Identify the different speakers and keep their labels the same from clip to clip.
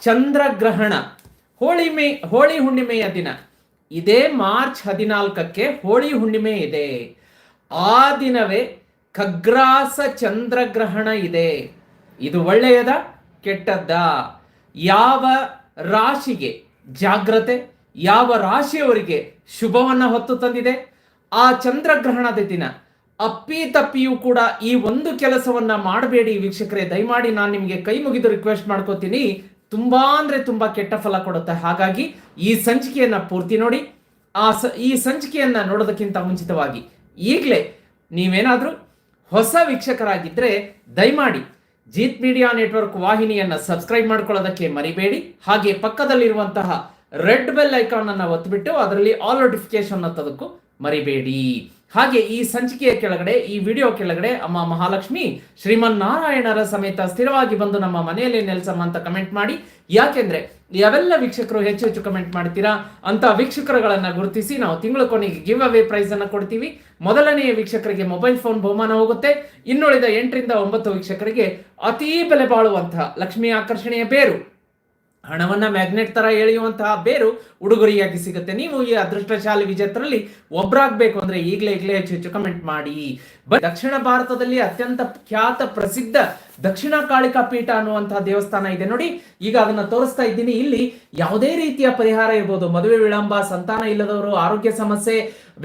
Speaker 1: ಚಂದ್ರಗ್ರಹಣ. ಹೋಳಿ ಮೇ, ಹೋಳಿ ಹುಣ್ಣಿಮೆಯ ದಿನ. ಇದೇ ಮಾರ್ಚ್ ಹದಿನಾಲ್ಕಕ್ಕೆ ಹೋಳಿ ಹುಣ್ಣಿಮೆ ಇದೆ. ಆ ದಿನವೇ ಖಗ್ರಾಸ ಚಂದ್ರಗ್ರಹಣ ಇದೆ. ಇದು ಒಳ್ಳೆಯದ, ಕೆಟ್ಟದ್ದ? ಯಾವ ರಾಶಿಗೆ ಜಾಗ್ರತೆ, ಯಾವ ರಾಶಿಯವರಿಗೆ ಶುಭವನ್ನು ಹೊತ್ತು ತಂದಿದೆ? ಆ ಚಂದ್ರಗ್ರಹಣದ ದಿನ. ಅಪ್ಪಿ ತಪ್ಪಿಯೂ ಕೂಡ ಈ ಒಂದು ಕೆಲಸವನ್ನ ಮಾಡಬೇಡಿ ವೀಕ್ಷಕರೇ. ದಯಮಾಡಿ ನಾನು ನಿಮಗೆ ಕೈ ಮುಗಿದು ರಿಕ್ವೆಸ್ಟ್ ಮಾಡ್ಕೋತೀನಿ. ತುಂಬಾ ಅಂದರೆ ತುಂಬಾ ಕೆಟ್ಟ ಫಲ ಕೊಡುತ್ತೆ. ಹಾಗಾಗಿ ಈ ಸಂಚಿಕೆಯನ್ನ ಪೂರ್ತಿ ನೋಡಿ. ಆ ಸ, ಈ ಸಂಚಿಕೆಯನ್ನ ನೋಡೋದಕ್ಕಿಂತ ಮುಂಚಿತವಾಗಿ ಈಗಲೇ ನೀವೇನಾದರೂ ಹೊಸ ವೀಕ್ಷಕರಾಗಿದ್ದರೆ ದಯಮಾಡಿ ಜೀತ್ ಮೀಡಿಯಾ ನೆಟ್ವರ್ಕ್ ವಾಹಿನಿಯನ್ನ ಸಬ್ಸ್ಕ್ರೈಬ್ ಮಾಡ್ಕೊಳ್ಳೋದಕ್ಕೆ ಮರಿಬೇಡಿ. ಹಾಗೆ ಪಕ್ಕದಲ್ಲಿರುವಂತಹ ರೆಡ್ ಬೆಲ್ ಐಕಾನ್ ಅನ್ನ ಒತ್ತಿಬಿಟ್ಟು ಅದರಲ್ಲಿ ಆಲ್ ನೋಟಿಫಿಕೇಶನ್ ಅಂತದಕ್ಕೂ ಮರಿಬೇಡಿ. ಹಾಗೆ ಈ ಸಂಚಿಕೆಯ ಕೆಳಗಡೆ, ಈ ವಿಡಿಯೋ ಕೆಳಗಡೆ ಅಮ್ಮ ಮಹಾಲಕ್ಷ್ಮಿ ಶ್ರೀಮನ್ ನಾರಾಯಣರ ಸಮೇತ ಸ್ಥಿರವಾಗಿ ಬಂದು ನಮ್ಮ ಮನೆಯಲ್ಲಿ ನೆಲೆಸಮ್ಮ ಅಂತ ಕಮೆಂಟ್ ಮಾಡಿ. ಯಾಕೆಂದ್ರೆ ಯಾವೆಲ್ಲ ವೀಕ್ಷಕರು ಹೆಚ್ಚು ಹೆಚ್ಚು ಕಮೆಂಟ್ ಮಾಡ್ತೀರಾ ಅಂತ ವೀಕ್ಷಕರುಗಳನ್ನ ಗುರುತಿಸಿ ನಾವು ತಿಂಗಳ ಕೊನೆಗೆ ಗಿವ್ ಅವೇ ಪ್ರೈಸ್ ಅನ್ನ ಕೊಡ್ತೀವಿ. ಮೊದಲನೆಯ ವೀಕ್ಷಕರಿಗೆ ಮೊಬೈಲ್ ಫೋನ್ ಬಹುಮಾನ ಹೋಗುತ್ತೆ. ಇನ್ನುಳಿದ ಎಂಟರಿಂದ ಒಂಬತ್ತು ವೀಕ್ಷಕರಿಗೆ ಅತೀ ಬೆಲೆ ಬಾಳುವಂತಹ ಲಕ್ಷ್ಮಿ ಆಕರ್ಷಣೆಯ ಬೇರು. ಹಣವನ್ನ ಮ್ಯಾಗ್ನೆಟ್ ತರ ಎಳೆಯುವಂತಹ ಬೇರು ಉಡುಗೊರೆಯಾಗಿ ಸಿಗುತ್ತೆ. ನೀವು ಈ ಅದೃಷ್ಟಶಾಲಿ ವಿಜೇತರಲ್ಲಿ ಒಬ್ಬರಾಗಬೇಕು ಅಂದ್ರೆ ಈಗಲೇ ಈಗಲೇ ಹೆಚ್ಚು ಹೆಚ್ಚು ಕಮೆಂಟ್ ಮಾಡಿ. ದಕ್ಷಿಣ ಭಾರತದಲ್ಲಿ ಅತ್ಯಂತ ಖ್ಯಾತ ಪ್ರಸಿದ್ಧ ದಕ್ಷಿಣ ಕಾಳಿಕಾ ಪೀಠ ಅನ್ನುವಂತಹ ದೇವಸ್ಥಾನ ಇದೆ. ನೋಡಿ, ಈಗ ಅದನ್ನ ತೋರಿಸ್ತಾ ಇದ್ದೀನಿ. ಇಲ್ಲಿ ಯಾವುದೇ ರೀತಿಯ ಪರಿಹಾರ ಇರ್ಬೋದು. ಮದುವೆ ವಿಳಂಬ, ಸಂತಾನ ಇಲ್ಲದವರು, ಆರೋಗ್ಯ ಸಮಸ್ಯೆ,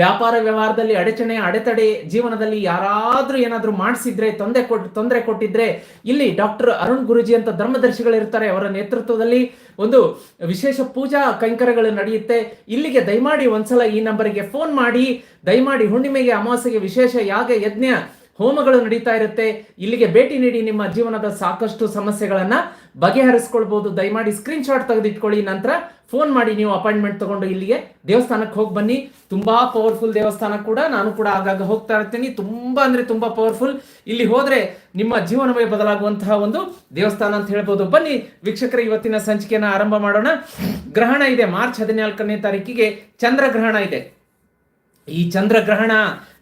Speaker 1: ವ್ಯಾಪಾರ ವ್ಯವಹಾರದಲ್ಲಿ ಅಡಚಣೆ, ಅಡೆತಡೆ, ಜೀವನದಲ್ಲಿ ಯಾರಾದ್ರೂ ಏನಾದ್ರೂ ಮಾಡಿಸಿದ್ರೆ, ತೊಂದರೆ ಕೊಟ್ಟು ತೊಂದರೆ ಕೊಟ್ಟಿದ್ರೆ, ಇಲ್ಲಿ ಡಾಕ್ಟರ್ ಅರುಣ್ ಗುರುಜಿ ಅಂತ ಧರ್ಮದರ್ಶಿಗಳು ಇರ್ತಾರೆ ಅವರ ನೇತೃತ್ವದಲ್ಲಿ ಒಂದು ವಿಶೇಷ ಪೂಜಾ ಕೈಂಕರ್ಯಗಳು ನಡೆಯುತ್ತೆ. ಇಲ್ಲಿಗೆ ದಯಮಾಡಿ ಒಂದ್ಸಲ ಈ ನಂಬರ್ಗೆ ಫೋನ್ ಮಾಡಿ. ದಯಮಾಡಿ ಹುಣ್ಣಿಮೆಗೆ, ಅಮಾವಾಸ್ಯೆಗೆ ವಿಶೇಷ ಯಾಗ ಯಜ್ಞ ಹೋಮಗಳು ನಡೀತಾ ಇರುತ್ತೆ. ಇಲ್ಲಿಗೆ ಭೇಟಿ ನೀಡಿ ನಿಮ್ಮ ಜೀವನದ ಸಾಕಷ್ಟು ಸಮಸ್ಯೆಗಳನ್ನ ಬಗೆಹರಿಸ್ಕೊಳ್ಬಹುದು ದಯಮಾಡಿ ಸ್ಕ್ರೀನ್ ಶಾಟ್ ತೆಗೆದಿಟ್ಕೊಳ್ಳಿ. ನಂತರ ಫೋನ್ ಮಾಡಿ ನೀವು ಅಪಾಯಿಂಟ್ಮೆಂಟ್ ತಗೊಂಡು ಇಲ್ಲಿಗೆ ದೇವಸ್ಥಾನಕ್ಕೆ ಹೋಗಿ ಬನ್ನಿ. ತುಂಬಾ ಪವರ್ಫುಲ್ ದೇವಸ್ಥಾನ ಕೂಡ. ನಾನು ಕೂಡ ಆಗಾಗ ಹೋಗ್ತಾ ಇರ್ತೀನಿ. ತುಂಬಾ ಅಂದ್ರೆ ತುಂಬಾ ಪವರ್ಫುಲ್ ಇಲ್ಲಿ ಹೋದ್ರೆ ನಿಮ್ಮ ಜೀವನವೇ ಬದಲಾಗುವಂತಹ ಒಂದು ದೇವಸ್ಥಾನ ಅಂತ ಹೇಳ್ಬೋದು. ಬನ್ನಿ ವೀಕ್ಷಕರ, ಇವತ್ತಿನ ಸಂಚಿಕೆಯನ್ನು ಆರಂಭ ಮಾಡೋಣ. ಗ್ರಹಣ ಇದೆ. ಮಾರ್ಚ್ ಹದಿನಾಲ್ಕನೇ ತಾರೀಕಿಗೆ ಚಂದ್ರಗ್ರಹಣ ಇದೆ. ಈ ಚಂದ್ರಗ್ರಹಣ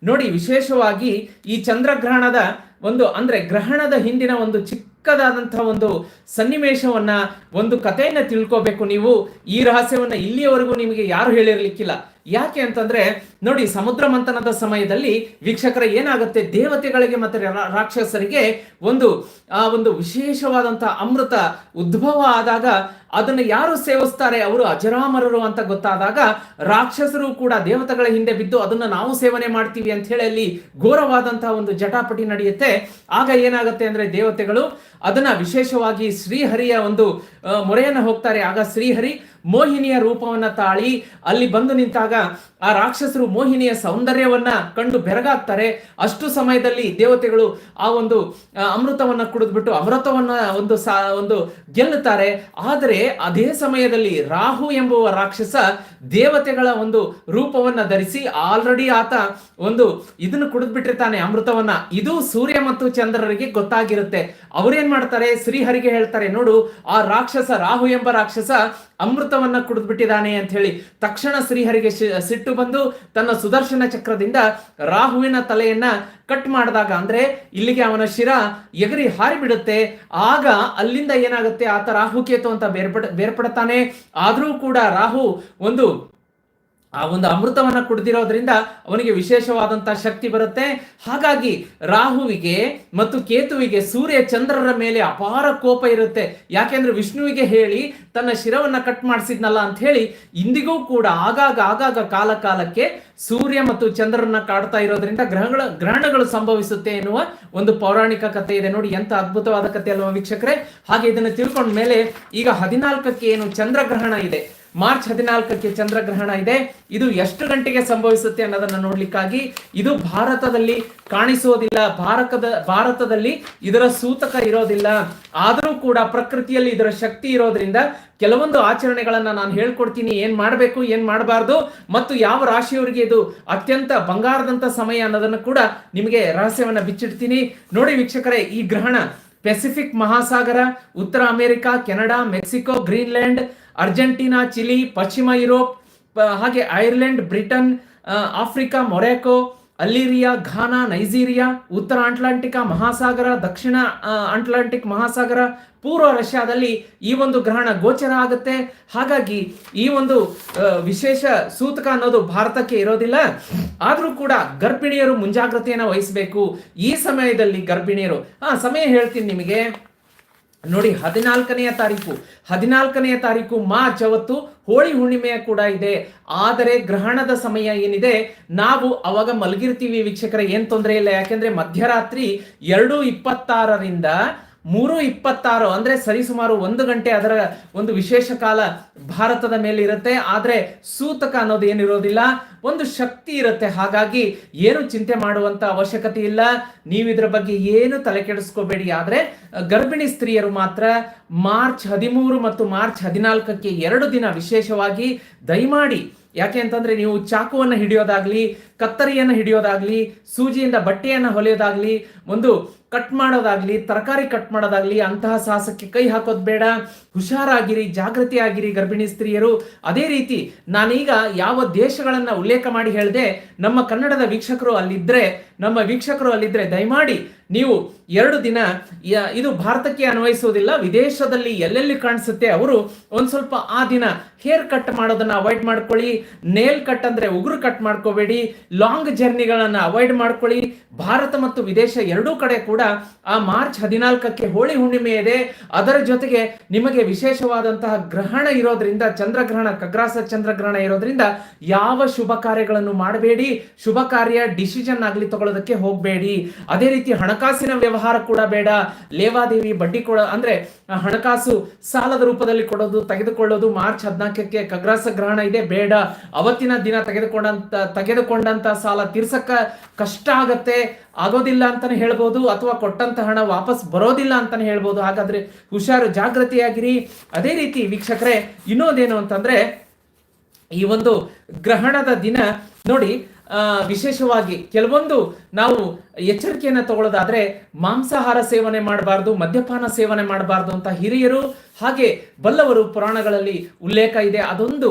Speaker 1: ನೋಡಿ ವಿಶೇಷವಾಗಿ ಈ ಚಂದ್ರಗ್ರಹಣದ ಒಂದು ಅಂದ್ರೆ ಗ್ರಹಣದ ಹಿಂದಿನ ಒಂದು ಚಿಕ್ಕದಾದಂಥ ಒಂದು ಸನ್ನಿವೇಶವನ್ನ ಒಂದು ಕಥೆಯನ್ನ ತಿಳ್ಕೋಬೇಕು ನೀವು. ಈ ರಹಸ್ಯವನ್ನ ಇಲ್ಲಿಯವರೆಗೂ ನಿಮಗೆ ಯಾರು ಹೇಳಿರ್ಲಿಕ್ಕಿಲ್ಲ. ಯಾಕೆ ಅಂತಂದ್ರೆ, ನೋಡಿ ಸಮುದ್ರ ಮಂಥನದ ಸಮಯದಲ್ಲಿ ವೀಕ್ಷಕರ ಏನಾಗುತ್ತೆ? ದೇವತೆಗಳಿಗೆ ಮತ್ತೆ ರಾಕ್ಷಸರಿಗೆ ಒಂದು, ಆ, ಒಂದು ವಿಶೇಷವಾದಂತಹ ಅಮೃತ ಉದ್ಭವ ಆದಾಗ ಅದನ್ನ ಯಾರು ಸೇವಿಸ್ತಾರೆ? ಅವರು ಅಜರಾಮರರು ಅಂತ ಗೊತ್ತಾದಾಗ ರಾಕ್ಷಸರು ಕೂಡ ದೇವತೆಗಳ ಹಿಂದೆ ಬಿದ್ದು ಅದನ್ನ ನಾವು ಸೇವನೆ ಮಾಡ್ತೀವಿ ಅಂತ ಹೇಳಿ ಅಲ್ಲಿ ಘೋರವಾದಂತಹ ಒಂದು ಜಟಾಪಟಿ ನಡೆಯುತ್ತೆ. ಆಗ ಏನಾಗುತ್ತೆ ಅಂದ್ರೆ ದೇವತೆಗಳು ಅದನ್ನ ವಿಶೇಷವಾಗಿ ಶ್ರೀಹರಿಯ ಒಂದು ಮೊರೆಯನ್ನ ಹೋಗ್ತಾರೆ. ಆಗ ಶ್ರೀಹರಿ ಮೋಹಿನಿಯ ರೂಪವನ್ನ ತಾಳಿ ಅಲ್ಲಿ ಬಂದು ನಿಂತಾಗ ಆ ರಾಕ್ಷಸರು ಮೋಹಿನಿಯ ಸೌಂದರ್ಯವನ್ನ ಕಂಡು ಬೆರಗಾಗ್ತಾರೆ. ಅಷ್ಟು ಸಮಯದಲ್ಲಿ ದೇವತೆಗಳು ಆ ಒಂದು ಅಮೃತವನ್ನ ಕುಡಿದ್ಬಿಟ್ಟು ಅಮೃತವನ್ನ ಒಂದು ಸಾ, ಒಂದು ಗೆಲ್ಲುತ್ತಾರೆ. ಆದರೆ ಅದೇ ಸಮಯದಲ್ಲಿ ರಾಹು ಎಂಬುವ ರಾಕ್ಷಸ ದೇವತೆಗಳ ಒಂದು ರೂಪವನ್ನ ಧರಿಸಿ ಆಲ್ರೆಡಿ ಆತ ಒಂದು ಇದನ್ನು ಕುಡಿದ್ಬಿಟ್ಟಿರ್ತಾನೆ ಅಮೃತವನ್ನ. ಇದು ಸೂರ್ಯ ಮತ್ತು ಚಂದ್ರರಿಗೆ ಗೊತ್ತಾಗಿರುತ್ತೆ. ಅವ್ರೇನ್ ಮಾಡ್ತಾರೆ? ಶ್ರೀಹರಿಗೆ ಹೇಳ್ತಾರೆ, ನೋಡು, ಆ ರಾಕ್ಷಸ, ರಾಹು ಎಂಬ ರಾಕ್ಷಸ ಅಮೃತವನ್ನ ಕುಡಿದ್ಬಿಟ್ಟಿದ್ದಾನೆ ಅಂತ ಹೇಳಿ ತಕ್ಷಣ ಶ್ರೀಹರಿಗೆ ಸಿಟ್ಟು ಬಂದು ತನ್ನ ಸುದರ್ಶನ ಚಕ್ರದಿಂದ ರಾಹುವಿನ ತಲೆಯನ್ನ ಕಟ್ ಮಾಡಿದಾಗ ಅಂದ್ರೆ ಇಲ್ಲಿಗೆ ಅವನ ಶಿರ ಎಗರಿ ಹಾರಿ ಬಿಡುತ್ತೆ ಆಗ ಅಲ್ಲಿಂದ ಏನಾಗುತ್ತೆ? ಆತ ರಾಹುಕೇತು ಅಂತ ಬೇರ್ಪಡ, ಬೇರ್ಪಡ್ತಾನೆ. ಆದ್ರೂ ಕೂಡ ರಾಹು ಒಂದು ಆ ಒಂದು ಅಮೃತವನ್ನ ಕುಡಿದಿರೋದ್ರಿಂದ ಅವನಿಗೆ ವಿಶೇಷವಾದಂತಹ ಶಕ್ತಿ ಬರುತ್ತೆ. ಹಾಗಾಗಿ ರಾಹುವಿಗೆ ಮತ್ತು ಕೇತುವಿಗೆ ಸೂರ್ಯ ಚಂದ್ರರ ಮೇಲೆ ಅಪಾರ ಕೋಪ ಇರುತ್ತೆ. ಯಾಕೆಂದ್ರೆ ವಿಷ್ಣುವಿಗೆ ಹೇಳಿ ತನ್ನ ಶಿರವನ್ನ ಕಟ್ ಮಾಡಿಸಿದ್ನಲ್ಲ ಅಂತ ಹೇಳಿ ಇಂದಿಗೂ ಕೂಡ ಆಗಾಗ ಆಗಾಗ ಕಾಲ ಕಾಲಕ್ಕೆ ಸೂರ್ಯ ಮತ್ತು ಚಂದ್ರನ್ನ ಕಾಡ್ತಾ ಇರೋದ್ರಿಂದ ಗ್ರಹಗಳ ಗ್ರಹಣಗಳು ಸಂಭವಿಸುತ್ತೆ ಎನ್ನುವ ಒಂದು ಪೌರಾಣಿಕ ಕಥೆ ಇದೆ ನೋಡಿ. ಎಂತ ಅದ್ಭುತವಾದ ಕಥೆ ಅಲ್ವಾ ವೀಕ್ಷಕರೇ? ಹಾಗೆ ಇದನ್ನು ತಿಳ್ಕೊಂಡ ಮೇಲೆ ಈಗ ಹದಿನಾಲ್ಕಕ್ಕೆ ಏನು ಚಂದ್ರಗ್ರಹಣ ಇದೆ. ಮಾರ್ಚ್ ಹದಿನಾಲ್ಕಕ್ಕೆ ಚಂದ್ರಗ್ರಹಣ ಇದೆ. ಇದು ಎಷ್ಟು ಗಂಟೆಗೆ ಸಂಭವಿಸುತ್ತೆ ಅನ್ನೋದನ್ನ ನೋಡ್ಲಿಕ್ಕಾಗಿ ಇದು ಭಾರತದಲ್ಲಿ ಕಾಣಿಸೋದಿಲ್ಲ. ಭಾರತದ, ಭಾರತದಲ್ಲಿ ಇದರ ಸೂತಕ ಇರೋದಿಲ್ಲ. ಆದರೂ ಕೂಡ ಪ್ರಕೃತಿಯಲ್ಲಿ ಇದರ ಶಕ್ತಿ ಇರೋದ್ರಿಂದ ಕೆಲವೊಂದು ಆಚರಣೆಗಳನ್ನ ನಾನು ಹೇಳ್ಕೊಡ್ತೀನಿ. ಏನ್ ಮಾಡಬೇಕು, ಏನ್ ಮಾಡಬಾರ್ದು, ಮತ್ತು ಯಾವ ರಾಶಿಯವರಿಗೆ ಇದು ಅತ್ಯಂತ ಬಂಗಾರದಂತ ಸಮಯ ಅನ್ನೋದನ್ನು ಕೂಡ ನಿಮಗೆ ರಹಸ್ಯವನ್ನ ಬಿಚ್ಚಿಡ್ತೀನಿ. ನೋಡಿ ವೀಕ್ಷಕರೇ, ಈ ಗ್ರಹಣ ಪೆಸಿಫಿಕ್ ಮಹಾಸಾಗರ, ಉತ್ತರ America, Canada, Mexico, Greenland Argentina Chile ಪಶ್ಚಿಮ ಯುರೋಪ್ ಹಾಗೆ ಐರ್ಲೆಂಡ್ ಬ್ರಿಟನ್ ಆಫ್ರಿಕಾ ಮೊರೆಕೋ ಅಲ್ಲಿರಿಯಾ ಘಾನಾ ನೈಜೀರಿಯಾ ಉತ್ತರ ಅಟ್ಲಾಂಟಿಕ್ ಮಹಾಸಾಗರ ದಕ್ಷಿಣ ಆ, ಅಟ್ಲಾಂಟಿಕ್ ಮಹಾಸಾಗರ ಪೂರ್ವ ರಷ್ಯಾದಲ್ಲಿ ಈ ಒಂದು ಗ್ರಹಣ ಗೋಚರ ಆಗುತ್ತೆ. ಹಾಗಾಗಿ ಈ ಒಂದು ವಿಶೇಷ ಸೂತಕ ಅನ್ನೋದು ಭಾರತಕ್ಕೆ ಇರೋದಿಲ್ಲ. ಆದರೂ ಕೂಡ ಗರ್ಭಿಣಿಯರು ಮುಂಜಾಗ್ರತೆಯನ್ನು ವಹಿಸಬೇಕು. ಈ ಸಮಯದಲ್ಲಿ ಗರ್ಭಿಣಿಯರು ಹಾ ಸಮಯ ಹೇಳ್ತೀನಿ ನಿಮಗೆ. ನೋಡಿ, ಹದಿನಾಲ್ಕನೆಯ ತಾರೀಕು. ಹದಿನಾಲ್ಕನೆಯ ತಾರೀಕು ಮಾರ್ಚ್ ಅವತ್ತು ಹೋಳಿ ಹುಣ್ಣಿಮೆಯ ಕೂಡ ಇದೆ. ಆದರೆ ಗ್ರಹಣದ ಸಮಯ ಏನಿದೆ? ನಾವು ಅವಾಗ ಮಲಗಿರ್ತೀವಿ ವೀಕ್ಷಕರ, ಏನ್ ತೊಂದರೆ ಇಲ್ಲ. ಯಾಕೆಂದ್ರೆ ಮಧ್ಯರಾತ್ರಿ ಎರಡು ಇಪ್ಪತ್ತಾರರಿಂದ ಮೂರು ಇಪ್ಪತ್ತಾರು ಅಂದ್ರೆ ಸರಿಸುಮಾರು ಒಂದು ಗಂಟೆ ಅದರ ಒಂದು ವಿಶೇಷ ಕಾಲ ಭಾರತದ ಮೇಲೆ ಇರುತ್ತೆ. ಆದ್ರೆ ಸೂತಕ ಅನ್ನೋದು ಏನಿರೋದಿಲ್ಲ, ಒಂದು ಶಕ್ತಿ ಇರುತ್ತೆ. ಹಾಗಾಗಿ ಏನು ಚಿಂತೆ ಮಾಡುವಂತ ಅವಶ್ಯಕತೆ ಇಲ್ಲ. ನೀವು ಇದ್ರ ಬಗ್ಗೆ ಏನು ತಲೆ ಕೆಡಿಸ್ಕೋಬೇಡಿ. ಆದ್ರೆ, ಗರ್ಭಿಣಿ ಸ್ತ್ರೀಯರು ಮಾತ್ರ ಮಾರ್ಚ್ ಹದಿಮೂರು ಮತ್ತು ಮಾರ್ಚ್ ಹದಿನಾಲ್ಕಕ್ಕೆ ಎರಡು ದಿನ ವಿಶೇಷವಾಗಿ ದಯಮಾಡಿ, ಯಾಕೆ ಅಂತಂದ್ರೆ ನೀವು ಚಾಕುವನ್ನು ಹಿಡಿಯೋದಾಗ್ಲಿ, ಕತ್ತರಿಯನ್ನು ಹಿಡಿಯೋದಾಗ್ಲಿ, ಸೂಜಿಯಿಂದ ಬಟ್ಟೆಯನ್ನು ಹೊಲಿಯೋದಾಗ್ಲಿ, ಒಂದು ಕಟ್ ಮಾಡೋದಾಗ್ಲಿ, ತರಕಾರಿ ಕಟ್ ಮಾಡೋದಾಗ್ಲಿ ಅಂತಹ ಸಾಹಸಕ್ಕೆ ಕೈ ಹಾಕೋದು ಬೇಡ. ಹುಷಾರಾಗಿರಿ ಜಾಗೃತಿ ಆಗಿರಿ ಗರ್ಭಿಣಿ ಸ್ತ್ರೀಯರು. ಅದೇ ರೀತಿ ನಾನೀಗ ಯಾವ ದೇಶಗಳನ್ನ ಉಲ್ಲೇಖ ಮಾಡಿ ಹೇಳಿದೆ, ನಮ್ಮ ಕನ್ನಡದ ವೀಕ್ಷಕರು ಅಲ್ಲಿದ್ರೆ, ನಮ್ಮ ವೀಕ್ಷಕರು ಅಲ್ಲಿದ್ರೆ ದಯಮಾಡಿ ನೀವು ಎರಡು ದಿನ ಇದು ಭಾರತಕ್ಕೆ ಅನ್ವಯಿಸುವುದಿಲ್ಲ ವಿದೇಶದಲ್ಲಿ ಎಲ್ಲೆಲ್ಲಿ ಕಾಣಿಸುತ್ತೆ ಅವರು ಒಂದ್ ಸ್ವಲ್ಪ ಆ ದಿನ ಹೇರ್ ಕಟ್ ಮಾಡೋದನ್ನ ಅವಾಯ್ಡ್ ಮಾಡ್ಕೊಳ್ಳಿ, ನೇಲ್ ಕಟ್ ಅಂದ್ರೆ ಉಗುರು ಕಟ್ ಮಾಡ್ಕೋಬೇಡಿ, ಲಾಂಗ್ ಜರ್ನಿಗಳನ್ನ ಅವಾಯ್ಡ್ ಮಾಡ್ಕೊಳ್ಳಿ, ಭಾರತ ಮತ್ತು ವಿದೇಶ ಎರಡೂ ಕಡೆ ಕೂಡ ಆ ಮಾರ್ಚ್ ಹದಿನಾಲ್ಕಕ್ಕೆ ಹೋಳಿ ಹುಣ್ಣಿಮೆ ಇದೆ. ಅದರ ಜೊತೆಗೆ ನಿಮಗೆ ವಿಶೇಷವಾದಂತಹ ಗ್ರಹಣ ಇರೋದ್ರಿಂದ, ಚಂದ್ರಗ್ರಹಣ, ಕಗ್ರಾಸ ಚಂದ್ರಗ್ರಹಣ ಇರೋದ್ರಿಂದ ಯಾವ ಶುಭ ಕಾರ್ಯಗಳನ್ನು ಮಾಡಬೇಡಿ. ಶುಭ ಕಾರ್ಯ ಡಿಸಿಷನ್ ಆಗಲಿ ತಗೊಳ್ಳೋದಕ್ಕೆ ಹೋಗಬೇಡಿ. ಅದೇ ರೀತಿ ಹಣಕಾಸಿನ ವ್ಯವಹಾರ ಕೂಡ ಬೇಡ. ಲೇವಾದೇವಿ ಬಡ್ಡಿ ಕೊಡ, ಅಂದ್ರೆ ಹಣಕಾಸು ಸಾಲದ ರೂಪದಲ್ಲಿ ಕೊಡೋದು, ತೆಗೆದುಕೊಳ್ಳೋದು, ಮಾರ್ಚ್ ಹದಿನಾಲ್ಕಕ್ಕೆ ಕಗ್ರಾಸ ಗ್ರಹಣ ಇದೆ, ಬೇಡ. ಅವತ್ತಿನ ದಿನ ತೆಗೆದುಕೊಂಡಂತ ತೆಗೆದುಕೊಂಡಂತ ಸಾಲ ತೀರ್ಸಕ್ಕ ಕಷ್ಟ ಆಗತ್ತೆ, ಆಗೋದಿಲ್ಲ ಅಂತಾನೆ ಹೇಳ್ಬೋದು, ಅಥವಾ ಕೊಟ್ಟಂತ ಹಣ ವಾಪಸ್ ಬರೋದಿಲ್ಲ ಅಂತಾನೆ ಹೇಳ್ಬೋದು. ಹಾಗಾದ್ರೆ ಹುಷಾರು ಜಾಗೃತಿಯಾಗಿರಿ ಅದೇ ರೀತಿ ವೀಕ್ಷಕರೇ, ಇನ್ನೊಂದೇನು ಅಂತಂದ್ರೆ, ಈ ಒಂದು ಗ್ರಹಣದ ದಿನ ನೋಡಿ ವಿಶೇಷವಾಗಿ ಕೆಲವೊಂದು ನಾವು ಎಚ್ಚರಿಕೆಯನ್ನು ತಗೊಳ್ಳೋದಾದ್ರೆ ಮಾಂಸಾಹಾರ ಸೇವನೆ ಮಾಡಬಾರ್ದು, ಮದ್ಯಪಾನ ಸೇವನೆ ಮಾಡಬಾರ್ದು ಅಂತ ಹಿರಿಯರು ಹಾಗೆ ಬಲ್ಲವರು ಪುರಾಣಗಳಲ್ಲಿ ಉಲ್ಲೇಖ ಇದೆ. ಅದೊಂದು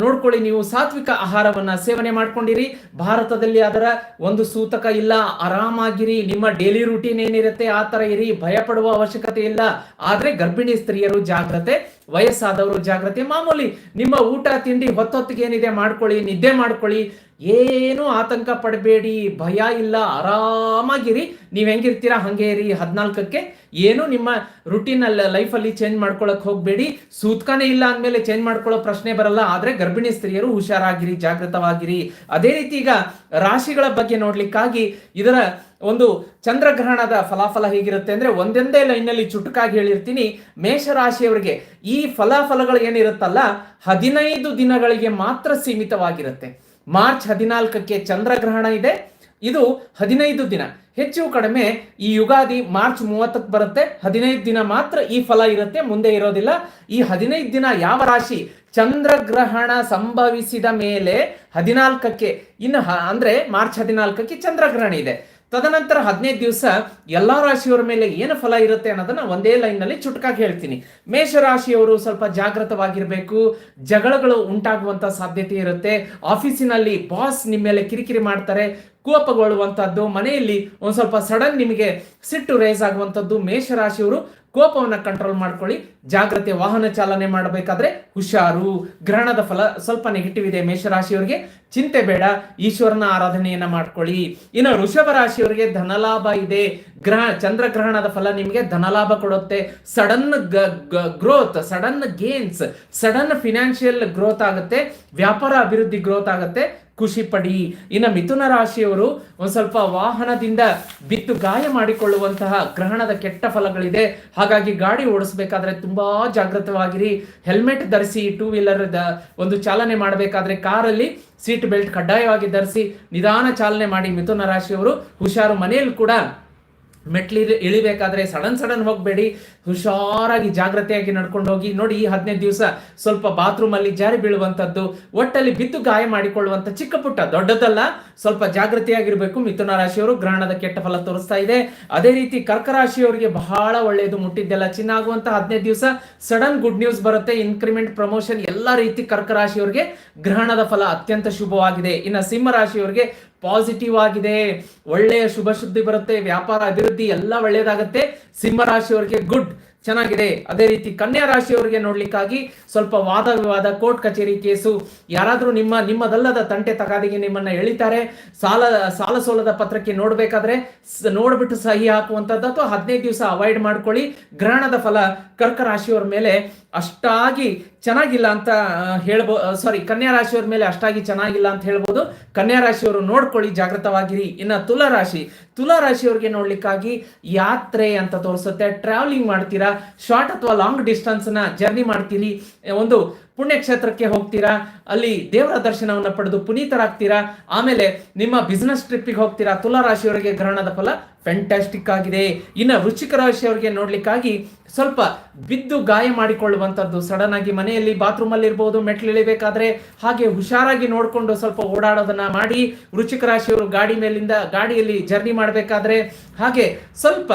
Speaker 1: ನೋಡ್ಕೊಳ್ಳಿ ನೀವು ಸಾತ್ವಿಕ ಆಹಾರವನ್ನು ಸೇವನೆ ಮಾಡ್ಕೊಂಡಿರಿ. ಭಾರತದಲ್ಲಿ ಅದರ ಒಂದು ಸೂತಕ ಇಲ್ಲ. ಆರಾಮಾಗಿರಿ. ನಿಮ್ಮ ಡೈಲಿ ರೂಟೀನ್ ಏನಿರುತ್ತೆ ಆ ಥರ ಇರಿ. ಭಯಪಡುವ ಅವಶ್ಯಕತೆ ಇಲ್ಲ. ಆದರೆ ಗರ್ಭಿಣಿ ಸ್ತ್ರೀಯರು ಜಾಗ್ರತೆ, ವಯಸ್ಸಾದವರು ಜಾಗ್ರತೆ. ಮಾಮೂಲಿ ನಿಮ್ಮ ಊಟ, ತಿಂಡಿ, ಹೊತ್ತೊತ್ತಿಗೆ ಏನಿದೆ ಮಾಡ್ಕೊಳ್ಳಿ, ನಿದ್ದೆ ಮಾಡ್ಕೊಳ್ಳಿ. ಏನು ಆತಂಕ ಪಡಬೇಡಿ, ಭಯ ಇಲ್ಲ, ಆರಾಮಾಗಿರಿ. ನೀವು ಹೆಂಗಿರ್ತೀರಾ ಹಂಗೆ ಇರಿ ಹದಿನಾಲ್ಕಕ್ಕೆ. ಏನು ನಿಮ್ಮ ರುಟೀನ್ ಅಲ್ಲಿ ಲೈಫಲ್ಲಿ ಚೇಂಜ್ ಮಾಡ್ಕೊಳಕ್ ಹೋಗಬೇಡಿ. ಸೂತ್ಕನೇ ಇಲ್ಲ ಅಂದಮೇಲೆ ಚೇಂಜ್ ಮಾಡ್ಕೊಳ್ಳೋ ಪ್ರಶ್ನೆ ಬರಲ್ಲ, ಆದ್ರೆ ಗರ್ಭಿಣಿ ಸ್ತ್ರೀಯರು ಹುಷಾರಾಗಿರಿ, ಜಾಗೃತವಾಗಿರಿ. ಅದೇ ರೀತಿ ಈಗ ರಾಶಿಗಳ ಬಗ್ಗೆ ನೋಡ್ಲಿಕ್ಕಾಗಿ ಇದರ ಒಂದು ಚಂದ್ರಗ್ರಹಣದ ಫಲಾಫಲ ಹೇಗಿರುತ್ತೆ ಅಂದ್ರೆ ಒಂದೊಂದೇ ಲೈನಲ್ಲಿ ಚುಟುಕಾಗಿ ಹೇಳಿರ್ತೀನಿ. ಮೇಷರಾಶಿಯವರಿಗೆ ಈ ಫಲಾಫಲಗಳು ಏನಿರುತ್ತಲ್ಲ, ಹದಿನೈದು ದಿನಗಳಿಗೆ ಮಾತ್ರ ಸೀಮಿತವಾಗಿರುತ್ತೆ. ಮಾರ್ಚ್ ಹದಿನಾಲ್ಕಕ್ಕೆ ಚಂದ್ರಗ್ರಹಣ ಇದೆ. ಇದು ಹದಿನೈದು ದಿನ. ಹೆಚ್ಚು ಕಡಿಮೆ ಈ ಯುಗಾದಿ ಮಾರ್ಚ್ ಮೂವತ್ತಕ್ಕೆ ಬರುತ್ತೆ. ಹದಿನೈದು ದಿನ ಮಾತ್ರ ಈ ಫಲ ಇರುತ್ತೆ, ಮುಂದೆ ಇರೋದಿಲ್ಲ. ಈ ಹದಿನೈದು ದಿನ ಯಾವ ರಾಶಿ ಚಂದ್ರಗ್ರಹಣ ಸಂಭವಿಸಿದ ಮೇಲೆ ಹದಿನಾಲ್ಕಕ್ಕೆ, ಇನ್ನು ಅಂದ್ರೆ ಮಾರ್ಚ್ ಹದಿನಾಲ್ಕಕ್ಕೆ ಚಂದ್ರಗ್ರಹಣ ಇದೆ. ತದನಂತರ ಹದಿನೈದು ದಿವಸ ಎಲ್ಲ ರಾಶಿಯವರ ಮೇಲೆ ಏನು ಫಲ ಇರುತ್ತೆ ಅನ್ನೋದನ್ನ ಒಂದೇ ಲೈನ್ನಲ್ಲಿ ಚುಟುಕಾಗಿ ಹೇಳ್ತೀನಿ. ಮೇಷರಾಶಿಯವರು ಸ್ವಲ್ಪ ಜಾಗೃತವಾಗಿರಬೇಕು ಜಗಳಗಳು ಉಂಟಾಗುವಂತ ಸಾಧ್ಯತೆ ಇರುತ್ತೆ. ಆಫೀಸಿನಲ್ಲಿ ಬಾಸ್ ನಿಮ್ಮ ಮೇಲೆ ಕಿರಿಕಿರಿ ಮಾಡ್ತಾರೆ ಕೋಪಗೊಳ್ಳುವಂಥದ್ದು ಮನೆಯಲ್ಲಿ ಒಂದು ಸ್ವಲ್ಪ ಸಡನ್ ನಿಮಗೆ ಸಿಟ್ಟು ರೇಸ್ ಆಗುವಂತದ್ದು ಮೇಷರಾಶಿಯವರು ಕೋಪವನ್ನ ಕಂಟ್ರೋಲ್ ಮಾಡ್ಕೊಳ್ಳಿ. ಜಾಗ್ರತೆ ವಾಹನ ಚಾಲನೆ ಮಾಡಬೇಕಾದ್ರೆ ಹುಷಾರು. ಗ್ರಹಣದ ಫಲ ಸ್ವಲ್ಪ ನೆಗೆಟಿವ್ ಇದೆ ಮೇಷರಾಶಿಯವರಿಗೆ. ಚಿಂತೆ ಬೇಡ, ಈಶ್ವರನ ಆರಾಧನೆಯನ್ನ ಮಾಡ್ಕೊಳ್ಳಿ. ಇನ್ನು ವೃಷಭ ರಾಶಿಯವರಿಗೆ ಧನಲಾಭ ಇದೆ. ಗ್ರಹ ಚಂದ್ರಗ್ರಹಣದ ಫಲ ನಿಮಗೆ ಧನಲಾಭ ಕೊಡುತ್ತೆ. Sudden growth sudden gains sudden financial growth ಆಗುತ್ತೆ. ವ್ಯಾಪಾರ ಅಭಿವೃದ್ಧಿ ಗ್ರೋತ್ ಆಗುತ್ತೆ. ಖುಷಿ ಪಡಿ ಇನ್ನು ಮಿಥುನ ರಾಶಿಯವರು ಒಂದು ಸ್ವಲ್ಪ ವಾಹನದಿಂದ ಬಿದ್ದು ಗಾಯ ಮಾಡಿಕೊಳ್ಳುವಂತಹ ಗ್ರಹಣದ ಕೆಟ್ಟ ಫಲಗಳಿದೆ. ಹಾಗಾಗಿ ಗಾಡಿ ಓಡಿಸಬೇಕಾದ್ರೆ ತುಂಬಾ ಜಾಗೃತವಾಗಿರಿ ಹೆಲ್ಮೆಟ್ ಧರಿಸಿ ಟೂ ವೀಲರ್ ಒಂದು ಚಾಲನೆ ಮಾಡಬೇಕಾದ್ರೆ ಕಾರಲ್ಲಿ ಸೀಟ್ ಬೆಲ್ಟ್ ಕಡ್ಡಾಯವಾಗಿ ಧರಿಸಿ ನಿಧಾನ ಚಾಲನೆ ಮಾಡಿ ಮಿಥುನ ರಾಶಿಯವರು ಹುಷಾರು ಮನೆಯಲ್ಲಿ ಕೂಡ ಮೆಟ್ಲಿ ಇಳಿಬೇಕಾದ್ರೆ ಸಡನ್ ಸಡನ್ ಹೋಗಬೇಡಿ. ಹುಷಾರಾಗಿ ಜಾಗ್ರತೆಯಾಗಿ ನಡ್ಕೊಂಡು ಹೋಗಿ ನೋಡಿ ಈ ಹದಿನೈದು ದಿವಸ ಸ್ವಲ್ಪ ಬಾತ್ರೂಮ್ ಅಲ್ಲಿ ಜಾರಿ ಬೀಳುವಂತದ್ದು, ಒಟ್ಟಲ್ಲಿ ಬಿದ್ದು ಗಾಯ ಮಾಡಿಕೊಳ್ಳುವಂತ ಚಿಕ್ಕ ಪುಟ್ಟ ದೊಡ್ಡದಲ್ಲ, ಸ್ವಲ್ಪ ಜಾಗೃತಿಯಾಗಿರಬೇಕು ಮಿಥುನ ರಾಶಿಯವರು ಗ್ರಹಣದ ಕೆಟ್ಟ ಫಲ ತೋರಿಸ್ತಾ ಇದೆ. ಅದೇ ರೀತಿ ಕರ್ಕ ರಾಶಿಯವರಿಗೆ ಬಹಳ ಒಳ್ಳೆಯದು. ಮುಟ್ಟಿದ್ದೆಲ್ಲ ಚಿನ್ನ ಆಗುವಂತ ಹದಿನೈದು ದಿವಸ ಸಡನ್ ಗುಡ್ ನ್ಯೂಸ್ ಬರುತ್ತೆ. ಇನ್ಕ್ರಿಮೆಂಟ್ ಪ್ರಮೋಷನ್ ಎಲ್ಲಾ ರೀತಿ ಕರ್ಕ ರಾಶಿಯವರಿಗೆ ಗ್ರಹಣದ ಫಲ ಅತ್ಯಂತ ಶುಭವಾಗಿದೆ. ಇನ್ನು ಸಿಂಹ ರಾಶಿಯವರಿಗೆ ಪಾಸಿಟಿವ್ ಆಗಿದೆ. ಒಳ್ಳೆಯ ಶುಭ ಸುದ್ದಿ ಬರುತ್ತೆ. ವ್ಯಾಪಾರ, ಅಭಿವೃದ್ಧಿ ಎಲ್ಲ ಒಳ್ಳೆಯದಾಗುತ್ತೆ. ಸಿಂಹ ರಾಶಿಯವರಿಗೆ ಗುಡ್ ಚೆನ್ನಾಗಿದೆ. ಅದೇ ರೀತಿ ಕನ್ಯಾ ರಾಶಿಯವರಿಗೆ ನೋಡ್ಲಿಕ್ಕಾಗಿ ಸ್ವಲ್ಪ ವಾದ ವಿವಾದ, ಕೋರ್ಟ್ ಕಚೇರಿ ಕೇಸು, ಯಾರಾದರೂ ನಿಮ್ಮ, ನಿಮ್ಮದಲ್ಲದ ತಂಟೆ ತಗಾದಿಗೆ ನಿಮ್ಮನ್ನ ಎಳಿತಾರೆ. ಸಾಲ ಸಾಲ ಸೋಲದ ಪತ್ರಕ್ಕೆ ನೋಡ್ಬೇಕಾದ್ರೆ ನೋಡ್ಬಿಟ್ಟು ಸಹಿ ಹಾಕುವಂಥದ್ದು ಅಥವಾ ಹದಿನೈದು ದಿವಸ ಅವಾಯ್ಡ್ ಮಾಡ್ಕೊಳ್ಳಿ. ಗ್ರಹಣದ ಫಲ ಕರ್ಕ ರಾಶಿಯವರ ಮೇಲೆ ಅಷ್ಟಾಗಿ ಚೆನ್ನಾಗಿಲ್ಲ ಅಂತ ಹೇಳ್ಬೋ ಸಾರಿ ಕನ್ಯಾ ರಾಶಿಯವ್ರ ಮೇಲೆ ಅಷ್ಟಾಗಿ ಚೆನ್ನಾಗಿಲ್ಲ ಅಂತ ಹೇಳ್ಬೋದು. ಕನ್ಯಾ ರಾಶಿಯವರು ನೋಡ್ಕೊಳ್ಳಿ ಜಾಗೃತವಾಗಿರಿ ಇನ್ನು ತುಲಾ ರಾಶಿ, ತುಲಾ ರಾಶಿಯವ್ರಿಗೆ ನೋಡ್ಲಿಕ್ಕಾಗಿ ಯಾತ್ರೆ ಅಂತ ತೋರಿಸುತ್ತೆ. ಟ್ರಾವೆಲಿಂಗ್ ಮಾಡ್ತೀರಾ? ಶಾರ್ಟ್ ಅಥವಾ ಲಾಂಗ್ ಡಿಸ್ಟೆನ್ಸ್ನ ಜರ್ನಿ ಮಾಡ್ತೀರಿ? ಒಂದು ಪುಣ್ಯಕ್ಷೇತ್ರಕ್ಕೆ ಹೋಗ್ತೀರಾ? ಅಲ್ಲಿ ದೇವರ ದರ್ಶನವನ್ನು ಪಡೆದು ಪುನೀತರಾಗ್ತೀರಾ? ಆಮೇಲೆ ನಿಮ್ಮ ಬಿಸ್ನೆಸ್ ಟ್ರಿಪ್ಪಿಗೆ ಹೋಗ್ತೀರಾ? ತುಲಾ ರಾಶಿಯವರಿಗೆ ಗ್ರಹಣದ ಫಲ ಫ್ಯಾಂಟಾಸ್ಟಿಕ್ ಆಗಿದೆ. ಇನ್ನು ವೃಶ್ಚಿಕ ರಾಶಿಯವರಿಗೆ ನೋಡ್ಲಿಕ್ಕಾಗಿ ಸ್ವಲ್ಪ ಬಿದ್ದು ಗಾಯ ಮಾಡಿಕೊಳ್ಳುವಂಥದ್ದು ಸಡನ್ ಆಗಿ ಮನೆಯಲ್ಲಿ ಬಾತ್ರೂಮ್ ಅಲ್ಲಿ ಇರ್ಬೋದು ಮೆಟ್ಲು ಇಳಿಬೇಕಾದ್ರೆ ಹಾಗೆ ಹುಷಾರಾಗಿ ನೋಡಿಕೊಂಡು ಸ್ವಲ್ಪ ಓಡಾಡೋದನ್ನ ಮಾಡಿ ವೃಶ್ಚಿಕ ರಾಶಿಯವರು ಗಾಡಿ ಮೇಲಿಂದ ಗಾಡಿಯಲ್ಲಿ ಜರ್ನಿ ಮಾಡಬೇಕಾದ್ರೆ ಹಾಗೆ ಸ್ವಲ್ಪ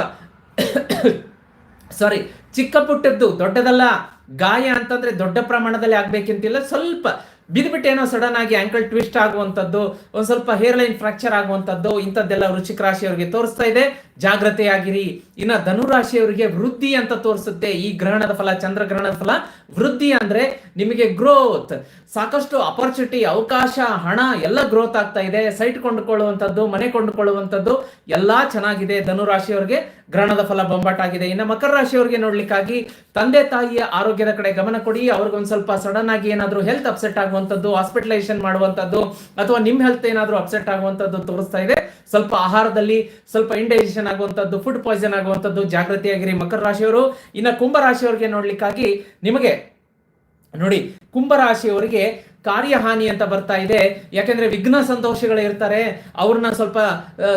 Speaker 1: ಸಾರಿ ಚಿಕ್ಕ ಪುಟ್ಟದ್ದು ದೊಡ್ಡದಲ್ಲ. ಗಾಯ ಅಂತಂದ್ರೆ ದೊಡ್ಡ ಪ್ರಮಾಣದಲ್ಲಿ ಆಗ್ಬೇಕಂತಿಲ್ಲ ಸ್ವಲ್ಪ ಬಿದ್ಬಿಟ್ಟು ಏನೋ ಸಡನ್ ಆಗಿ ಆಂಕಲ್ ಟ್ವಿಸ್ಟ್ ಆಗುವಂಥದ್ದು, ಒಂದು ಸ್ವಲ್ಪ ಹೇರ್ ಲೈನ್ ಫ್ರಾಕ್ಚರ್ ಆಗುವಂಥದ್ದು, ಇಂಥದ್ದೆಲ್ಲ ವೃಶ್ಚಿಕ ರಾಶಿಯವರಿಗೆ ತೋರಿಸ್ತಾ ಇದೆ. ಜಾಗ್ರತೆಯಾಗಿರಿ. ಇನ್ನು ಧನುರಾಶಿಯವರಿಗೆ ವೃದ್ಧಿ ಅಂತ ತೋರಿಸುತ್ತೆ. ಈ ಗ್ರಹಣದ ಫಲ ಚಂದ್ರಗ್ರಹಣದ ಫಲ, ವೃದ್ಧಿ ಅಂದ್ರೆ ನಿಮಗೆ ಗ್ರೋತ್ ಸಾಕಷ್ಟು ಅಪರ್ಚುನಿಟಿ ಅವಕಾಶ, ಹಣ, ಎಲ್ಲ ಗ್ರೋತ್ ಆಗ್ತಾ ಇದೆ. ಸೈಟ್ ಕೊಂಡುಕೊಳ್ಳುವಂಥದ್ದು, ಮನೆ ಕೊಂಡುಕೊಳ್ಳುವಂಥದ್ದು, ಎಲ್ಲ ಚೆನ್ನಾಗಿದೆ. ಧನುರಾಶಿಯವರಿಗೆ ಗ್ರಹಣದ ಫಲ ಬೊಂಬಾಟಾಗಿದೆ ಇನ್ನು ಮಕರ ರಾಶಿಯವರಿಗೆ ನೋಡ್ಲಿಕ್ಕಾಗಿ ತಂದೆ ತಾಯಿಯ ಆರೋಗ್ಯದ ಕಡೆ ಗಮನ ಕೊಡಿ. ಅವ್ರಿಗೊಂದು ಸ್ವಲ್ಪ ಸಡನ್ ಆಗಿ ಏನಾದರೂ ಹೆಲ್ತ್ ಅಪ್ಸೆಟ್ ಆಗುವಂಥದ್ದು ಹಾಸ್ಪಿಟಲೈಸೇಷನ್ ಮಾಡುವಂಥದ್ದು, ಅಥವಾ ನಿಮ್ಮ ಹೆಲ್ತ್ ಏನಾದರೂ ಅಪ್ಸೆಟ್ ಆಗುವಂಥದ್ದು ತೋರಿಸ್ತಾ ಇದೆ. ಸ್ವಲ್ಪ ಆಹಾರದಲ್ಲಿ ಸ್ವಲ್ಪ ಇಂಡೈಜೆಷನ್ ಆಗುವಂಥದ್ದು ಫುಡ್ ಪಾಯ್ಸನ್ ಆಗುವಂಥದ್ದು ಜಾಗೃತಿಯಾಗಿರಿ ಮಕರ ರಾಶಿಯವರು, ಇನ್ನು ಕುಂಭ ರಾಶಿಯವರಿಗೆ ನೋಡ್ಲಿಕ್ಕಾಗಿ ನಿಮಗೆ, ನೋಡಿ ಕುಂಭರಾಶಿಯವರಿಗೆ ಕಾರ್ಯಹಾನಿ ಅಂತ ಬರ್ತಾ ಇದೆ. ಯಾಕೆಂದ್ರೆ ವಿಘ್ನ ಸಂತೋಷಗಳು ಇರ್ತಾರೆ. ಅವ್ರನ್ನ ಸ್ವಲ್ಪ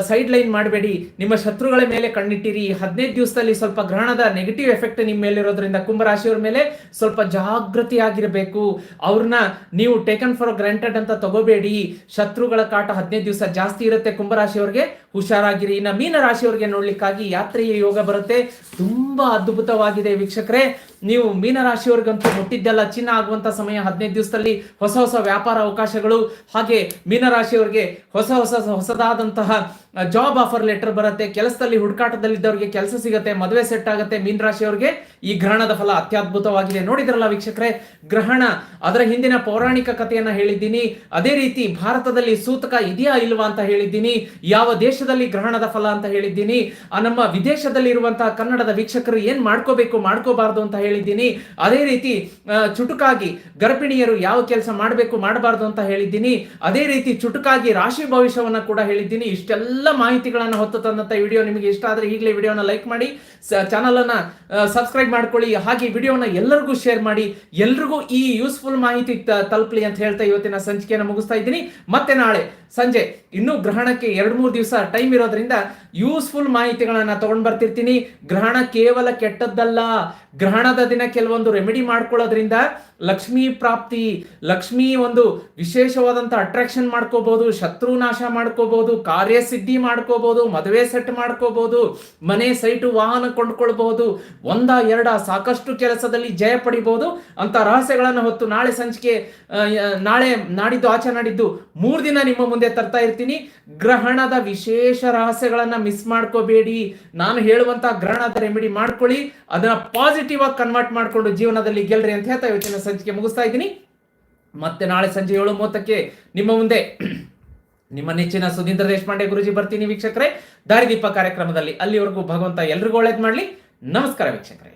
Speaker 1: ಸೈಡ್ ಲೈನ್ ಮಾಡಬೇಡಿ. ನಿಮ್ಮ ಶತ್ರುಗಳ ಮೇಲೆ ಕಣ್ಣಿಟ್ಟಿರಿ. ಹದಿನೈದು ದಿವಸದಲ್ಲಿ ಸ್ವಲ್ಪ ಗ್ರಹಣದ ನೆಗೆಟಿವ್ ಎಫೆಕ್ಟ್ ನಿಮ್ಮ ಮೇಲೆ ಇರೋದ್ರಿಂದ ಕುಂಭರಾಶಿಯವರ ಮೇಲೆ ಸ್ವಲ್ಪ ಜಾಗೃತಿಯಾಗಿರಬೇಕು ಅವ್ರನ್ನ ನೀವು ಟೇಕನ್ ಫಾರ್ ಗ್ರಾಂಟೆಡ್ ಅಂತ ತಗೋಬೇಡಿ. ಶತ್ರುಗಳ ಕಾಟ ಹದಿನೈದು ದಿವಸ ಜಾಸ್ತಿ ಇರುತ್ತೆ ಕುಂಭರಾಶಿಯವ್ರಿಗೆ. ಹುಷಾರಾಗಿರಿ. ಇನ್ನು ಮೀನ ರಾಶಿಯವರಿಗೆ ನೋಡ್ಲಿಕ್ಕಾಗಿ ಯಾತ್ರೆಯ ಯೋಗ ಬರುತ್ತೆ. ತುಂಬಾ ಅದ್ಭುತವಾಗಿದೆ ವೀಕ್ಷಕರೇ. ನೀವು ಮೀನರಾಶಿಯವ್ರಿಗಂತೂ ಮುಟ್ಟಿದ್ದೆಲ್ಲ ಚಿನ್ನ ಆಗುವಂತ ಸಮಯ ಹದಿನೈದು ದಿವಸದಲ್ಲಿ ಹೊಸ ಹೊಸ ವ್ಯಾಪಾರ ಅವಕಾಶಗಳು. ಹಾಗೆ ಮೀನರಾಶಿಯವರಿಗೆ ಹೊಸ ಹೊಸ ಹೊಸದಾದಂತಹ ಜಾಬ್ ಆಫರ್ ಲೆಟರ್ ಬರುತ್ತೆ, ಕೆಲಸದಲ್ಲಿ ಹುಡುಕಾಟದಲ್ಲಿದ್ದವ್ರಿಗೆ ಕೆಲಸ ಸಿಗುತ್ತೆ, ಮದುವೆ ಸೆಟ್ ಆಗುತ್ತೆ, ಮೀನ ರಾಶಿಯವರಿಗೆ ಈ ಗ್ರಹಣದ ಫಲ ಅತ್ಯದ್ಭುತವಾಗಿದೆ. ನೋಡಿದ್ರಲ್ಲ ವೀಕ್ಷಕರೇ, ಗ್ರಹಣ, ಅದರ ಹಿಂದಿನ ಪೌರಾಣಿಕ ಕಥೆಯನ್ನ ಹೇಳಿದ್ದೀನಿ. ಅದೇ ರೀತಿ ಭಾರತದಲ್ಲಿ ಸೂತಕ ಇದೆಯಾ ಇಲ್ವಾ ಅಂತ ಹೇಳಿದ್ದೀನಿ. ಯಾವ ದೇಶದಲ್ಲಿ ಗ್ರಹಣದ ಫಲ ಅಂತ ಹೇಳಿದ್ದೀನಿ. ಆ, ನಮ್ಮ ವಿದೇಶದಲ್ಲಿ ಇರುವಂತಹ ಕನ್ನಡದ ವೀಕ್ಷಕರು ಏನ್ ಮಾಡ್ಕೋಬೇಕು, ಮಾಡ್ಕೋಬಾರ್ದು ಅಂತ ಹೇಳಿದ್ದೀನಿ. ಅದೇ ರೀತಿ ಚುಟುಕಾಗಿ ಗರ್ಭಿಣಿಯರು ಯಾವ ಕೆಲಸ ಮಾಡಬೇಕು, ಮಾಡಬಾರ್ದು ಅಂತ ಹೇಳಿದ್ದೀನಿ. ಅದೇ ರೀತಿ ಚುಟುಕಾಗಿ ರಾಶಿ ಭವಿಷ್ಯವನ್ನ ಕೂಡ ಹೇಳಿದ್ದೀನಿ. ಇಷ್ಟೆಲ್ಲ ಮಾಹಿತಿಗಳನ್ನ ಹೊತ್ತು ತಂದಂತ ವಿಡಿಯೋ ನಿಮಗೆ ಇಷ್ಟ ಆದ್ರೆ ಈಗಲೇ ವಿಡಿಯೋನ ಲೈಕ್ ಮಾಡಿ ಚಾನಲ್ ಅನ್ನ ಸಬ್ಸ್ಕ್ರೈಬ್ ಮಾಡ್ಕೊಳ್ಳಿ. ಹಾಗೆ ವಿಡಿಯೋನ ಎಲ್ಲರಿಗೂ ಶೇರ್ ಮಾಡಿ, ಎಲ್ರಿಗೂ ಈ ಯೂಸ್ಫುಲ್ ಮಾಹಿತಿ ತಲುಪಲಿ ಅಂತ ಹೇಳ್ತಾ ಇವತ್ತಿನ ಸಂಚಿಕೆಯನ್ನು ಮುಗಿಸ್ತಾ ಇದ್ದೀನಿ. ಮತ್ತೆ ನಾಳೆ ಸಂಜೆ, ಇನ್ನೂ ಗ್ರಹಣಕ್ಕೆ ಎರಡ್ ಮೂರು ದಿವಸ ಟೈಮ್ ಇರೋದ್ರಿಂದ ಯೂಸ್ಫುಲ್ ಮಾಹಿತಿಗಳನ್ನ ತಗೊಂಡ್ ಬರ್ತಿರ್ತೀನಿ. ಗ್ರಹಣ ಕೇವಲ ಕೆಟ್ಟದ್ದಲ್ಲ. ಗ್ರಹಣದ ದಿನ ಕೆಲವೊಂದು ರೆಮಿಡಿ ಮಾಡ್ಕೊಳ್ಳೋದ್ರಿಂದ ಲಕ್ಷ್ಮೀ ಪ್ರಾಪ್ತಿ, ಲಕ್ಷ್ಮಿ ಒಂದು ವಿಶೇಷವಾದಂತ ಅಟ್ರಾಕ್ಷನ್ ಮಾಡ್ಕೋಬಹುದು ಶತ್ರು ನಾಶ ಮಾಡ್ಕೋಬಹುದು ಕಾರ್ಯಸಿದ್ಧಿ ಮಾಡ್ಕೋಬಹುದು ಮದುವೆ ಸೆಟ್ ಮಾಡ್ಕೋಬಹುದು ಮನೆ, ಸೈಟು, ವಾಹನ ಕೊಂಡ್ಕೊಳ್ಬಹುದು, ಒಂದ, ಎರಡ ಸಾಕಷ್ಟು ಕೆಲಸದಲ್ಲಿ ಜಯ ಪಡಿಬಹುದು ಅಂತ ರಹಸ್ಯಗಳನ್ನು ಹೊತ್ತು ನಾಳೆ ಸಂಚಿಕೆ ನಾಳೆ ನಾಡಿದ್ದು ಆಚೆ ನಾಡಿದ್ದು ಮೂರು ದಿನ ನಿಮ್ಮ ಮುಂದೆ ತರ್ತಾ ಇರ್ತೀನಿ. ಗ್ರಹಣದ ವಿಶೇಷ ರಹಸ್ಯಗಳನ್ನ ಮಿಸ್ ಮಾಡ್ಕೋಬೇಡಿ. ನಾನು ಹೇಳುವಂತ ಗ್ರಹಣದ ರೆಮಿಡಿ ಮಾಡ್ಕೊಳ್ಳಿ. ಅದನ್ನ ಪಾಸಿಟಿವ್ ಆಗಿ ಕನ್ವರ್ಟ್ ಮಾಡ್ಕೊಂಡು ಜೀವನದಲ್ಲಿ ಗೆಲ್ರಿ ಅಂತ ಹೇಳ್ತಾ ಇವತ್ತಿನ ಸಂಚಿಕೆ ಮುಗಿಸ್ತಾ ಇದ್ದೀನಿ. ಮತ್ತೆ ನಾಳೆ ಸಂಜೆ ಏಳು ಮೂವತ್ತಕ್ಕೆ ನಿಮ್ಮ ಮುಂದೆ ನಿಮ್ಮ ನೆಚ್ಚಿನ ಸುಧೀಂದ್ರ ದೇಶಪಾಂಡೆ ಗುರುಜಿ ಬರ್ತೀನಿ ವೀಕ್ಷಕರೇ. ದಾರಿದೀಪ ಕಾರ್ಯಕ್ರಮದಲ್ಲಿ ಅಲ್ಲಿವರೆಗೂ ಭಗವಂತ ಎಲ್ರಿಗೂ ಒಳ್ಳೇದು ಮಾಡಲಿ. ನಮಸ್ಕಾರ ವೀಕ್ಷಕರೇ.